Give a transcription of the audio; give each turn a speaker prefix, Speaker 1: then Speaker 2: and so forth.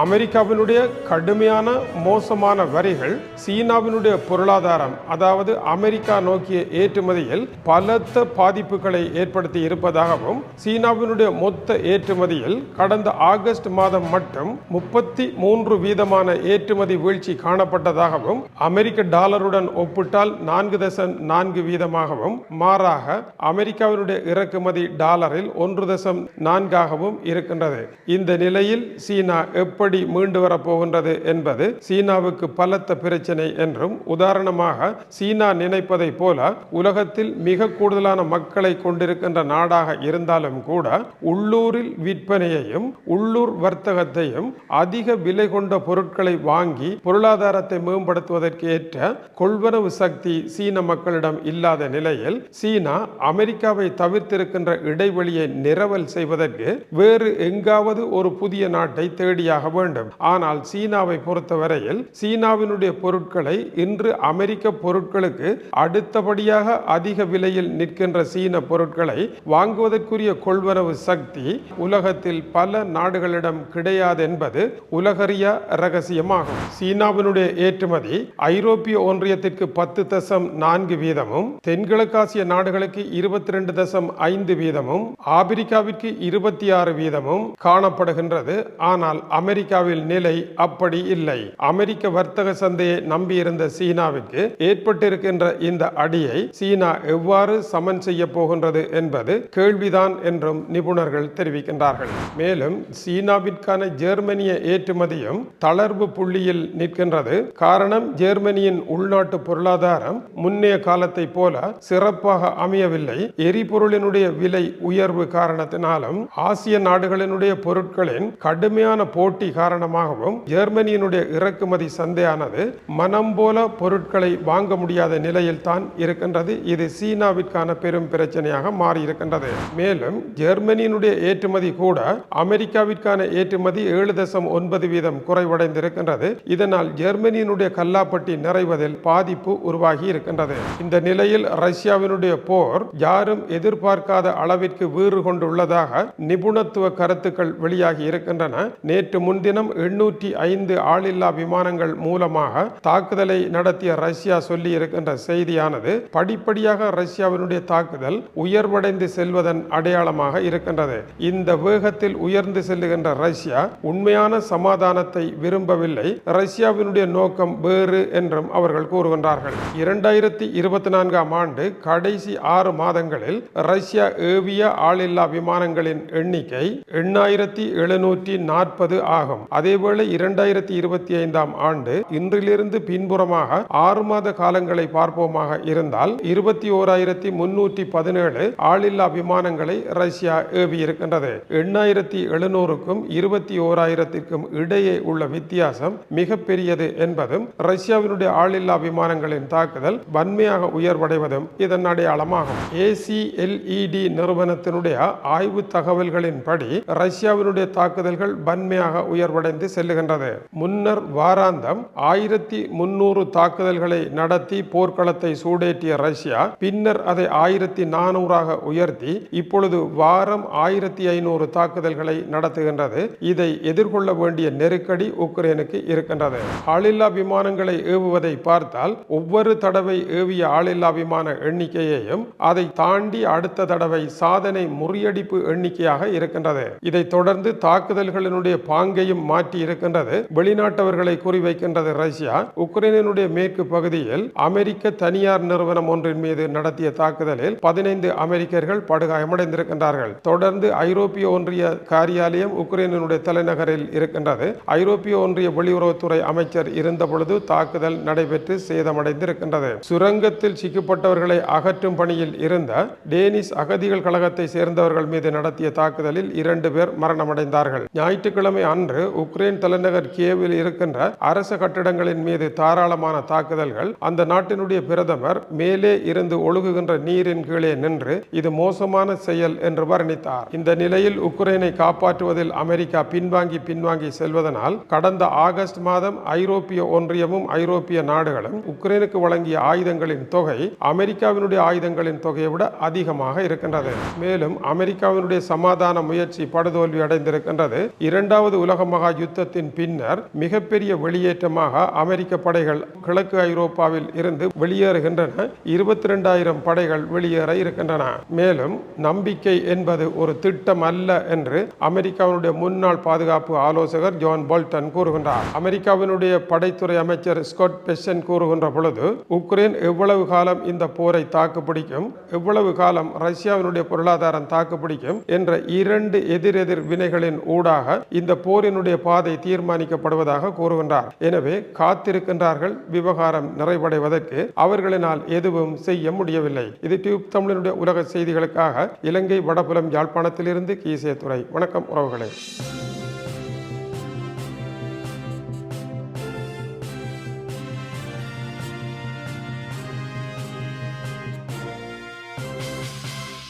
Speaker 1: அமெரிக்காவினுடைய கடுமையான மோசமான வரிகள் சீனாவினுடைய பொருளாதாரம் அதாவது அமெரிக்கா நோக்கிய ஏற்றுமதியில் பலத்த பாதிப்புகளை ஏற்படுத்தி இருப்பதாகவும் சீனாவினுடைய மொத்த ஏற்றுமதியில் கடந்த ஆகஸ்ட் மாதம் மட்டும் முப்பத்தி மூன்று வீதமான ஏற்றுமதி வீழ்ச்சி காணப்பட்டதாகவும் அமெரிக்க டாலருடன் ஒப்பிட்டால் நான்கு தசம் நான்கு வீதமாகவும் மாறாக அமெரிக்காவினுடைய இறக்குமதி டாலரில் ஒன்று தசம் நான்காகவும் இருக்கின்றது. இந்த நிலையில் சீனா எப்படி மீண்டு வரப்போகின்றது என்பது சீனாவுக்கு பலத்த பிரச்சனை என்றும் உதாரணமாக சீனா நினைப்பதை போல உலகத்தில் மிக கூடுதலான மக்களை கொண்டிருக்கின்ற நாடாக இருந்தாலும் கூட உள்ளூரில் விற்பனையையும் உள்ளூர் வர்த்தகத்தையும் அதிக விலை கொண்ட பொருட்களை வாங்கி பொருளாதாரத்தை மேம்படுத்துவதற்கு ஏற்ற கொள்வனவு சக்தி சீன மக்களிடம் இல்லாத நிலையில் சீனா அமெரிக்காவை தவிர்த்திருக்கின்ற இடைவெளியை நிரவல் செய்வதற்கு வேறு எங்காவது ஒரு புதிய நாட்டை தேடியாக வேண்டும். ஆனால் சீனாவை பொறுத்தவரையில் சீனாவினுடைய பொருட்களை இன்று அமெரிக்க பொருட்களுக்கு அடுத்தபடியாக அதிக விலையில் நிற்கின்ற சீன பொருட்களை வாங்குவதற்குரிய கொள்வனவு சக்தி உலகத்தில் பல நாடுகளிடம் கிடையாது என்பது உலகறிய ரகசியமாகும். சீனாவினுடைய ஏற்றுமதி ஐரோப்பிய ஒன்றியத்திற்கு பத்து தசம் நான்கு வீதமும் தென்கிழக்காசிய நாடுகளுக்கு இருபத்தி ரெண்டு தசம் ஐந்து வீதமும் ஆப்பிரிக்காவிற்கு இருபத்தி ஆறு வீதமும் காணப்படுகின்றது. ஆனால் அமெரிக்க அமெரிக்காவில் நிலை அப்படி இல்லை. அமெரிக்க வர்த்தக சந்தையை நம்பியிருந்த சீனாவிற்கு ஏற்பட்டிருக்கின்ற இந்த அடியை சீனா எவ்வாறு சமன் செய்ய போகின்றது என்பது கேள்விதான் என்றும் நிபுணர்கள் தெரிவிக்கின்றார்கள். மேலும் சீனாவிற்கான ஜெர்மனிய ஏற்றுமதியும் தளர்வு புள்ளியில் நிற்கின்றது. காரணம் ஜெர்மனியின் உள்நாட்டு பொருளாதாரம் முன்னைய காலத்தை போல சிறப்பாக அமையவில்லை. எரிபொருளினுடைய விலை உயர்வு காரணத்தினாலும் ஆசிய நாடுகளினுடைய பொருட்களின் கடுமையான போட்டி காரணமாகவும் ஜெர்மனியினுடைய இறக்குமதி சந்தையானது மனம் போல பொருட்களை வாங்க முடியாத நிலையில் தான் இருக்கின்றது. இது சீனாவிற்கான பெரும் பிரச்சனையாக மாறியிருக்கின்றது. மேலும் ஜெர்மனியினுடைய ஏற்றுமதி கூட அமெரிக்காவிற்கான ஏற்றுமதி ஏழு தசம் ஒன்பது வீதம் குறைவடைந்திருக்கின்றது. இதனால் ஜெர்மனியினுடைய கல்லாப்பட்டி நிறைவதில் பாதிப்பு உருவாகி இருக்கின்றது. இந்த நிலையில் ரஷ்யாவினுடைய போர் யாரும் எதிர்பார்க்காத அளவிற்கு வீறு கொண்டுள்ளதாக நிபுணத்துவ கருத்துக்கள் வெளியாகி இருக்கின்றன. நேற்று முன்தினம் எண்ணூற்றி ஐந்து ஆளில்லா விமானங்கள் மூலமாக தாக்குதலை நடத்திய ரஷ்யா சொல்லி இருக்கின்ற செய்தியானது படிப்படியாக ரஷ்யாவினுடைய தாக்குதல் உயர்வடைந்து செல்வதன் அடையாளமாக இருக்கின்றது. இந்த வேகத்தில் உயர்ந்து செல்லுகின்ற ரஷ்யா உண்மையான சமாதானத்தை விரும்பவில்லை. ரஷ்யாவினுடைய நோக்கம் வேறு என்றும் அவர்கள் கூறுகின்றார்கள். இரண்டாயிரத்தி இருபத்தி நான்காம் ஆண்டு கடைசி ஆறு மாதங்களில் ரஷ்யா ஏவிய ஆளில்லா விமானங்களின் எண்ணிக்கை எண்ணாயிரத்தி எழுநூற்றி நாற்பது ஆகும் ஆகும். அதேவேளை இரண்டாயிரத்தி இருபத்தி ஐந்தாம் ஆண்டு இன்றிலிருந்து பின்புறமாக ஆறு மாத காலங்களை பார்ப்போமாக இருந்தால் இருபத்தி ஓராயிரத்தி முன்னூற்றி பதினேழு ஆளில்லா விமானங்களை ரஷ்யா ஏவியிருக்கின்றது. எண்ணாயிரத்தி எழுநூறுக்கும் இருபத்தி ஓராயிரத்திற்கும் இடையே உள்ள வித்தியாசம் மிகப்பெரியது என்பதும் ரஷ்யாவினுடைய ஆளில்லா விமானங்களின் தாக்குதல் வன்மையாக உயர்வடைவதும் இதன் அடையாளமாகும். ஏசிஎல்இடி நிறுவனத்தினுடைய ஆய்வு தகவல்களின்படி ரஷ்யாவினுடைய தாக்குதல்கள் வன்மையாக உயர்வடைந்து செல்லுகின்றது. முன்னர் வாராந்தம் ஆயிரத்தி முன்னூறு தாக்குதல்களை நடத்தி போர்க்களத்தை சூடேற்றிய ரஷ்யா பின்னர் அதை ஆயிரத்தி நானூறாக உயர்த்தி இப்பொழுது வாரம் ஆயிரத்தி ஐநூறு தாக்குதல்களை நடத்துகின்றது. இதை எதிர்கொள்ள வேண்டிய நெருக்கடி உக்ரைனுக்கு இருக்கின்றது. ஆளில்லா விமானங்களை ஏவுவதை பார்த்தால் ஒவ்வொரு தடவை ஏவிய ஆளில்லா விமான எண்ணிக்கையையும் அதை தாண்டி அடுத்த தடவை சாதனை முறியடிப்பு எண்ணிக்கையாக இருக்கின்றது. இதைத் தொடர்ந்து தாக்குதல்களினுடைய பாங்கை பாங்கையும் மாற்றி இருக்கின்றது. வெளிநாட்டவர்களை குறிவைக்கின்றது ரஷ்யா. உக்ரைனுடைய மேற்கு பகுதியில் அமெரிக்க தனியார் நிறுவனம் ஒன்றின் மீது நடத்திய தாக்குதலில் பதினைந்து அமெரிக்கர்கள் படுகாயமடைந்திருக்கின்றார்கள். தொடர்ந்து ஐரோப்பிய ஒன்றிய காரியாலயம் உக்ரைனுடைய தலைநகரில் இருக்கின்றது. ஐரோப்பிய ஒன்றிய வெளியுறவுத்துறை அமைச்சர் இருந்த பொழுது தாக்குதல் நடைபெற்று சேதமடைந்திருக்கின்றது. சுரங்கத்தில் சிக்கப்பட்டவர்களை அகற்றும் பணியில் இருந்த டேனிஷ் அகதிகள் கழகத்தை சேர்ந்தவர்கள் மீது நடத்திய தாக்குதலில் இரண்டு பேர் மரணமடைந்தார்கள். ஞாயிற்றுக்கிழமை அன்று அன்று உக்ரைன் தலைநகர் கியேவில் இருக்கின்ற அரச கட்டிடங்களின் மீது தாராளமான தாக்குதல்கள் அந்த நாட்டினுடைய பிரதமர் மேலே இருந்து ஒழுகுகின்ற நீரின் கீழே நின்று இது மோசமான செயல் என்று வர்ணித்தார். இந்த நிலையில் உக்ரைனை காப்பாற்றுவதில் அமெரிக்கா பின்வாங்கி பின்வாங்கி செல்வதனால் கடந்த ஆகஸ்ட் மாதம் ஐரோப்பிய ஒன்றியமும் ஐரோப்பிய நாடுகளும் உக்ரைனுக்கு வழங்கிய ஆயுதங்களின் தொகை அமெரிக்காவினுடைய ஆயுதங்களின் தொகையை விட அதிகமாக இருக்கின்றது. மேலும் அமெரிக்காவினுடைய சமாதான முயற்சி படுதோல்வி அடைந்திருக்கின்றது இரண்டாவது உலக மகா யுத்தத்தின் பின்னர் மிகப்பெரிய வெளியேற்றமாக அமெரிக்க படைகள் கிழக்கு ஐரோப்பாவில் இருந்து வெளியேறுகின்றன. இருபத்தி ரெண்டாயிரம் படைகள் வெளியேற இருக்கின்றன. மேலும் நம்பிக்கை என்பது ஒரு திட்டம் அல்ல என்று அமெரிக்காவினுடைய முன்னாள் பாதுகாப்பு ஆலோசகர் ஜான் போல்டன் கூறுகின்றார். அமெரிக்காவினுடைய படைத்துறை அமைச்சர் ஸ்காட் பெசன் கூறுகின்ற பொழுது உக்ரைன் எவ்வளவு காலம் இந்த போரை தாக்குப்பிடிக்கும் எவ்வளவு காலம் ரஷ்யாவினுடைய பொருளாதாரம் தாக்குப்பிடிக்கும் என்ற இரண்டு எதிரெதிர் வினைகளின் ஊடாக இந்த போரின் போரினுடைய பாதை தீர்மானிக்கப்படுவதாக கூறுகின்றார். எனவே காத்திருக்கின்றார்கள் விவகாரம் நிறைவடைவதற்கு அவர்களினால் எதுவும் செய்ய முடியவில்லை. இது டியூப் தமிழனுடைய உலக செய்திகளுக்காக இலங்கை வடபுலம் யாழ்ப்பாணத்திலிருந்து கீசே துறை வணக்கம் உறவுகளே.